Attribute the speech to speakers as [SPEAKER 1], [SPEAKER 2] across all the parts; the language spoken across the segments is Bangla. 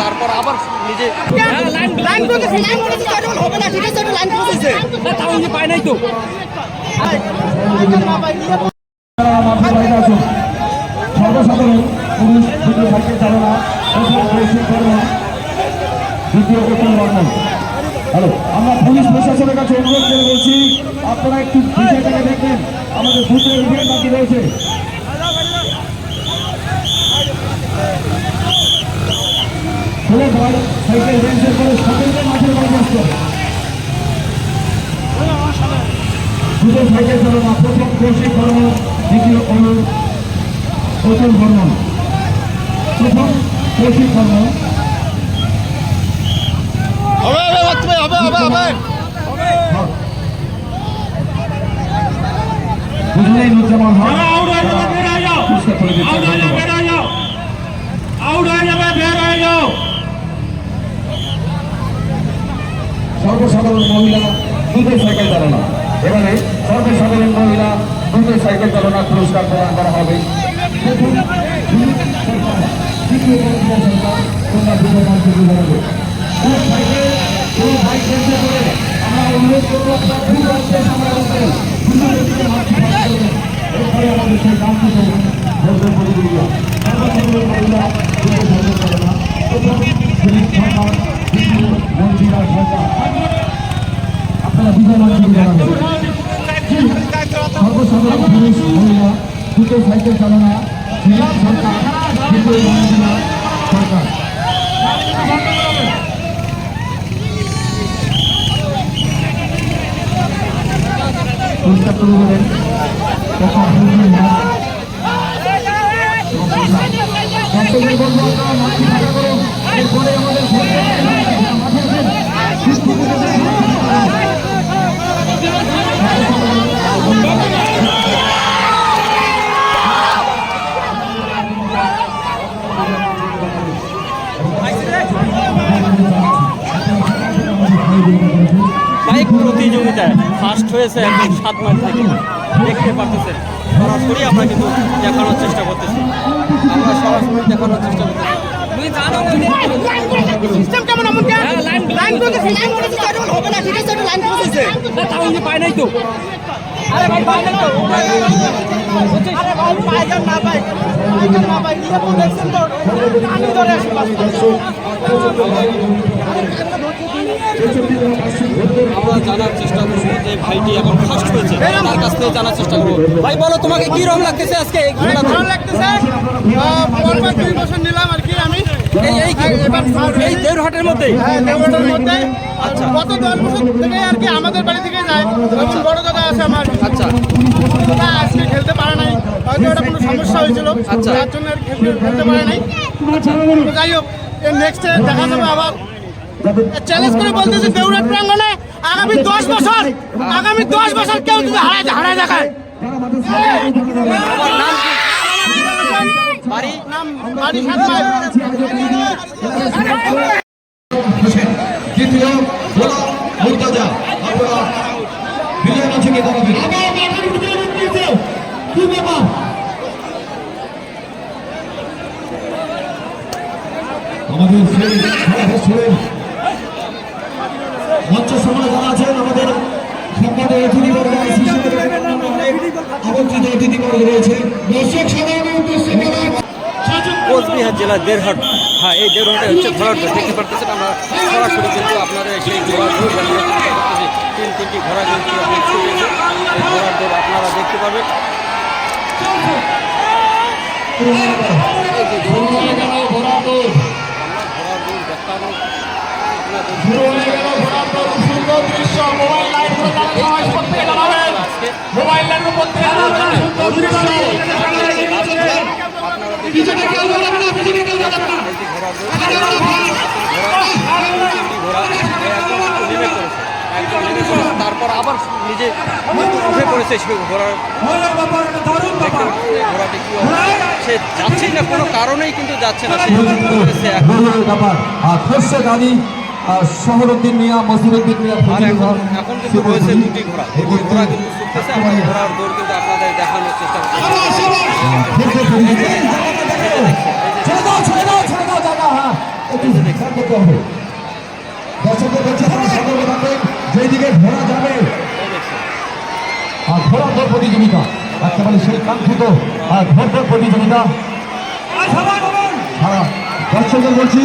[SPEAKER 1] তারপর আবার নিজে
[SPEAKER 2] লাইন করেছে লাইন করেছে তাহলে হবে না ঠিক আছে লাইন করেছে
[SPEAKER 1] তাও নিজে পায় নাই তো
[SPEAKER 3] সর্বসাধারণ পুলিশ দ্বিতীয় আমরা পুলিশ প্রশাসনের কাছে অনুরোধ করে বলছি, আপনারা একটু দেখবেন আমাদের বাকি রয়েছে। ছেলে ভাই সাইকেল রেঞ্জের করে সকলকে মাঠের বাড়ি আসতে দুটো সাইকেল চালনা প্রথম কৌশিক কর্ম দ্বিতীয় অনু প্রথম কর্ম প্রথম কৌশিক কর্ম
[SPEAKER 2] হবে হবে বাচ্চা ভাই হবে হবে হবে
[SPEAKER 3] বুঝলেই নুজ্জামান হক
[SPEAKER 4] যারা আউট হয়ে যাবে বের হয়ে যাও
[SPEAKER 3] পুরস্কার করে দিচ্ছেন
[SPEAKER 4] আউট হয়ে যাবে বের হয়ে যাও আউট হয়ে যাবে বের হয়ে যাও
[SPEAKER 3] সর্বসাধারণ মহিলা দুটো সাইকেল চালনা। এবারে সর্বসাধারণ মহিলা দুটো সাইকেল চালনা পুরস্কার প্রদান করা হবে। সরকার, দ্বিতীয় পঞ্চায়েত সরকার কন্যা দুটো মানুষের বিভাগে কোন সাইকেল কোন বাইক কেন্দ্র করে আমরা অনুরোধ করব আপনারা দুটো রাস্তায় আমরা করতে দুটো ব্যক্তিকে হাত সাহায্য করবেন এরপরে আমাদের সেই গানটি করবেন ভোটের প্রতিযোগিতা সর্বসাধারণ মহিলা দুটো সাইকেল চালনা প্রথম দিলীপ সরকার দ্বিতীয় মন্ত্রীরা সরকার আপনারা বিজয় মানসিক জানাবেন সর্বসাধারণ পুরুষ মহিলা দুটো সাইকেল চালনা দিলীপ সরকার দ্বিতীয় সরকার। পুরস্কার তুলে দেবেন তখন হুজুর হক দর্শকদের বলব আপনারা মাঠে থাকা করুন। এরপরে আমাদের মাঠে
[SPEAKER 1] হয়েছে একদম সাত মাইল থেকে। দেখতে পারতেছেন। সরাসরি আমরা কিন্তু দেখানোর চেষ্টা করতেছি। আমরা সরাসরি দেখানোর চেষ্টা করতেছি আরে
[SPEAKER 2] আমি ধরে আসি
[SPEAKER 1] আমরা জানার চেষ্টা করব যে ভাইটি এখন ফার্স্ট হয়েছে। তার কাছ থেকে জানার চেষ্টা করব। ভাই বলো তোমাকে কি রং লাগতেছে আজকে?
[SPEAKER 2] ভালো লাগতেছে। দুই বছর নিলাম আর কি আমি।
[SPEAKER 1] এই এই দেড়হাটের
[SPEAKER 2] হ্যাঁ মধ্যে? আচ্ছা। গত দশ বছর থেকে আর কি আমাদের বাড়ি থেকে যায়। বড় দাদা আছে আমার।
[SPEAKER 1] আচ্ছা।
[SPEAKER 2] দাদা আজকে খেলতে পারে নাই। হয়তো এটা কোনো সমস্যা হয়েছিল।
[SPEAKER 1] আচ্ছা।
[SPEAKER 2] তার জন্য আর খেলতে পারে নাই। যাই হোক নেক্সটে দেখা যাবে আবার। চ্যালেঞ্জ করে বলতেছি দেউরাট প্রাঙ্গনে আগামী দশ বছর আগামী দশ বছর কেউ যদি হারায় হারায় দেখায়।
[SPEAKER 3] দ্বিতীয় গোলাম মুর্তাজা আপনারা বিজয় কি ব্যাপার? আমাদের সেই খেলা ছিলেন
[SPEAKER 1] কোচবিহার জেলার দেড়হাট। হ্যাঁ এই দেড়হাটে হচ্ছে ঘোড়ার দৌড় দেখতে পারতেছেন আমরা সরাসরি কিন্তু আপনাদের সেই ঘোড়ার দৌড় তিন তিনটি ঘোড়া কিন্তু ঘোড়ার দৌড় আপনারা দেখতে পাবেন। ঘোড়ার দৌড় দেখানো। আপনাদের আজকে তারপর আবার নিজে উঠে পড়েছে সে ঘোড়ার ঘোড়াটি কি? সে যাচ্ছেই না, কোনো কারণেই কিন্তু যাচ্ছে না, সে এখন
[SPEAKER 3] শহরুদ্দিন মিয়া মসিরুদ্দিন মিয়া
[SPEAKER 1] আর এখন এখন কিন্তু রয়েছে দুটি ঘোড়া দুটি ঘোড়া কিন্তু ছুটতেছে আমরা ঘোড়ার দৌড় কিন্তু আপনাদের দেখানোর চেষ্টা করছি
[SPEAKER 3] হ্যাঁ
[SPEAKER 1] এই
[SPEAKER 3] দর্শকদের সতর্ক থাকবেন যাবে আর ঘোড়া একেবারে সেই কাঙ্ক্ষিত আর ঘোর প্রতিযোগিতা দর্শকদের বলছি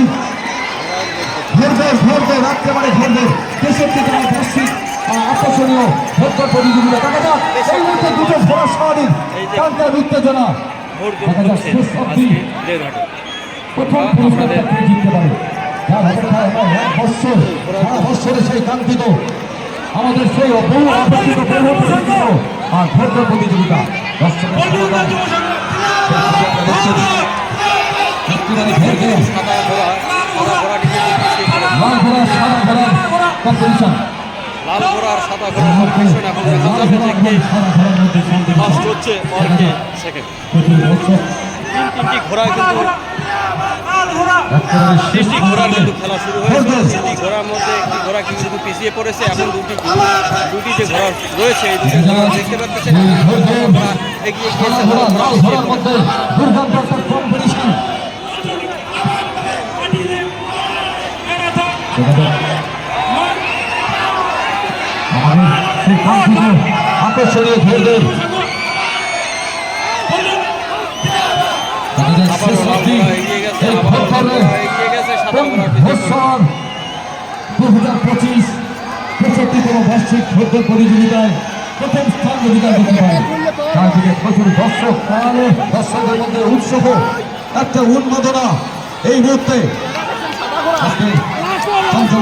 [SPEAKER 3] ঘোরদের ঘোরদের একেবারে ঘোরদের তেষট্টি জনের বার্ষিক আকর্ষণীয় ঘোর প্রতিযোগিতা। দেখা যাক এই মুহূর্তে দুটো ঘোড়া স্বাভাবিক কান্তার উত্তেজনা। দেখা যাক শেষ অব্দি প্রথম পুরস্কারটা কে জিততে পারে। যার এবং এক বৎসর সারা বৎসরে সেই কাঙ্ক্ষিত আমাদের সেই বহু বহু আর ভোট প্রতিযোগিতা। দর্শকের লাল ঘোড়া সাদা ঘোড়ার কম্পিটিশন
[SPEAKER 1] লাল ঘোড়া আর সাদা ঘোড়ার কম্পিটিশন এখন দেখা যাবে
[SPEAKER 3] ঘোড়া
[SPEAKER 1] যে কে
[SPEAKER 3] সাদা ঘোড়ার মধ্যে competition।
[SPEAKER 1] ফার্স্ট হচ্ছে আর কে সেকেন্ড তিন তিনটি ঘোড়া কিন্তু
[SPEAKER 3] শেষ
[SPEAKER 1] ঘোড়ার কিন্তু খেলা শুরু হয়েছে।
[SPEAKER 3] ঘোড়া।
[SPEAKER 1] তিনটি ঘোড়ার মধ্যে একটি ঘোড়া কিন্তু পিছিয়ে পড়েছে। এখন দুটি দুটি যে ঘোড়া রয়েছে এই দুটি ঘোড়া দেখতে পাচ্ছেন
[SPEAKER 3] এই ঘোড়া
[SPEAKER 1] ঘোড়া এগিয়ে গিয়েছে
[SPEAKER 3] ঘোড়া
[SPEAKER 1] ঘোড়া
[SPEAKER 3] লাল
[SPEAKER 1] পিছিয়ে
[SPEAKER 3] ঘোড়ার মধ্যে দুর্দান্ত একটা কম্পিটিশন আকর্ষণীয় ঘোরদের
[SPEAKER 1] আবারও লাল ঘোড়া এগিয়ে গেছে আবারও লাল ঘোড়া এগিয়ে গেছে সাদা ঘোড়া পড়েছে।
[SPEAKER 3] দু হাজার পঁচিশ পঁয়ষট্টিতম বার্ষিক ফুটবল প্রতিযোগিতায় প্রথম স্থান অধিকার করতে প্রচুর দর্শক কারণে দর্শকদের মধ্যে উৎসব একটা উন্মাদনা এই মুহূর্তে এই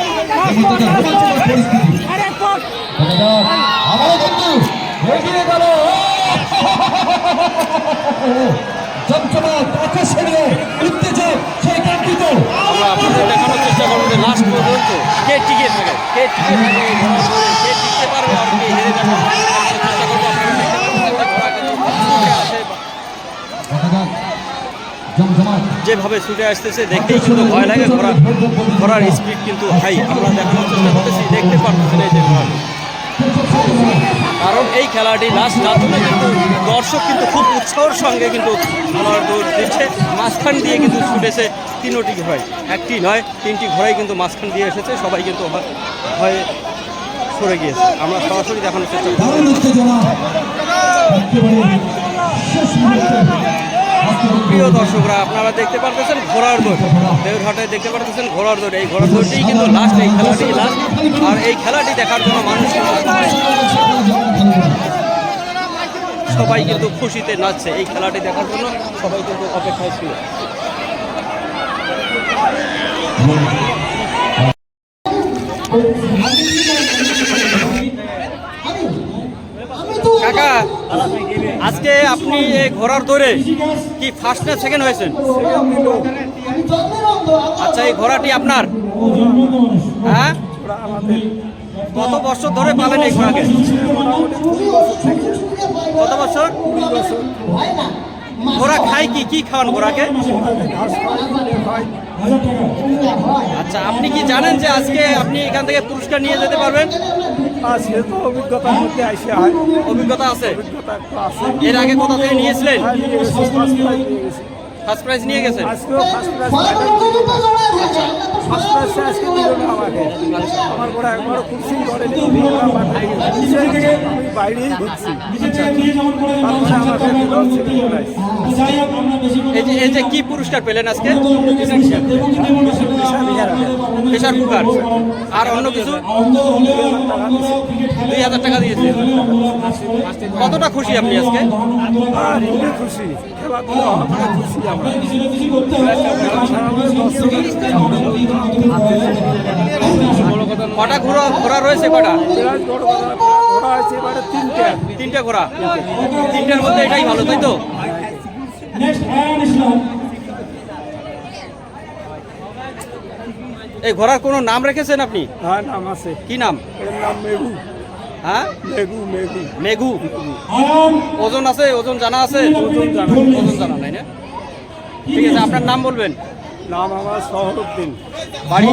[SPEAKER 3] মুহূর্তে একটা রোমাঞ্চকর পরিস্থিতি আবারও কিন্তু এগিয়ে গেল চঞ্চলা আকর্ষণীয়
[SPEAKER 1] চেষ্টা করব লাস্ট পর্যন্ত কে টিকে থাকে? কে টিকে থাকে? কে টিকতে পারবে আর কে হেরে যাবে চেষ্টা করব আপনারা দেখতে পাচ্ছেন যে ঘোড়া কিন্তু ছুটে আসে
[SPEAKER 3] দেখা যাক জমজমাট
[SPEAKER 1] যেভাবে ছুটে আসতেছে দেখতেই কিন্তু ভয় লাগে ঘোড়া ঘোড়ার স্পিড কিন্তু হাই আমরা দেখানোর চেষ্টা করতেছি দেখতে পারতেছেন এই যে ঘোড়া কারণ এই খেলাটি লাস্ট রাত হলে কিন্তু দর্শক কিন্তু খুব উৎসাহের সঙ্গে কিন্তু খেলার দৌড় দিচ্ছে। মাঝখান দিয়ে কিন্তু ছুটেছে তিনোটি ঘোড়াই। একটি নয় তিনটি ঘোড়াই কিন্তু মাঝখান দিয়ে এসেছে সবাই কিন্তু ভয়ে সরে গিয়েছে। আমরা সরাসরি দেখানোর চেষ্টা করছি প্রিয় দর্শকরা, আপনারা দেখতে পারতেছেন ঘোড়ার দৌড়। দেওরহাটে দেখতে পারতেছেন ঘোড়ার দৌড়। এই ঘোড়ার দৌড়টি কিন্তু লাস্ট এই খেলাটি লাস্ট আর এই খেলাটি দেখার জন্য মানুষ সবাই কিন্তু খুশিতে নাচছে। এই খেলাটি দেখার জন্য সবাই কিন্তু অপেক্ষায় ছিল। কাকা, আজকে আপনি এই ঘোড়ার দৌড়ে কি ফার্স্ট না সেকেন্ড হয়েছেন? আচ্ছা এই ঘোড়াটি আপনার? হ্যাঁ? কত বছর ধরে পালেন এই ঘোড়াকে? কত বছর? ঘোড়া খায় কি? কি খাওয়ান ঘোড়াকে? আচ্ছা আপনি কি জানেন যে আজকে আপনি এখান থেকে পুরস্কার নিয়ে যেতে পারবেন?
[SPEAKER 2] সে তো অভিজ্ঞতার মধ্যে আসে হয়
[SPEAKER 1] অভিজ্ঞতা আছে?
[SPEAKER 2] অভিজ্ঞতা একটু আছে।
[SPEAKER 1] এর আগে কোথা থেকে নিয়েছিলেন?
[SPEAKER 2] হ্যাঁ, নিয়ে গেছি, গেছি।
[SPEAKER 1] ফার্স্ট প্রাইজ নিয়ে গেছেন
[SPEAKER 2] আজকেও ফার্স্ট প্রাইজ ফার্স্ট প্রাইজ আজকে দিল না আমাকে। আমার গোড়া একবার খুশি করে আমি বাইরেই ঘুরছি।
[SPEAKER 1] এই যে এই যে কি পুরস্কার পেলেন আজকে? প্রেশার কুকার আর অন্য কিছু? দুই হাজার টাকা দিয়েছে। কতটা খুশি আপনি আজকে?
[SPEAKER 2] খুশি। খুশি। আমরা
[SPEAKER 1] কটা ঘোড়া ঘোড়া রয়েছে কটা?
[SPEAKER 2] ঘোড়া আছে এবারে তিনটে
[SPEAKER 1] তিনটে ঘোড়া। তিনটের মধ্যে এটাই ভালো তাই তো? এই ঘোড়ার কোনো নাম রেখেছেন আপনি?
[SPEAKER 2] হ্যাঁ নাম আছে।
[SPEAKER 1] কি নাম?
[SPEAKER 2] নাম মেঘু।
[SPEAKER 1] হ্যাঁ?
[SPEAKER 2] মেঘু মেঘু।
[SPEAKER 1] মেঘু। ওজন আছে ওজন জানা আছে?
[SPEAKER 2] ওজন জানা।
[SPEAKER 1] ওজন জানা নাই না? ঠিক আছে আপনার নাম বলবেন?
[SPEAKER 2] নাম আমার শহরুদ্দিন
[SPEAKER 1] বাড়ি?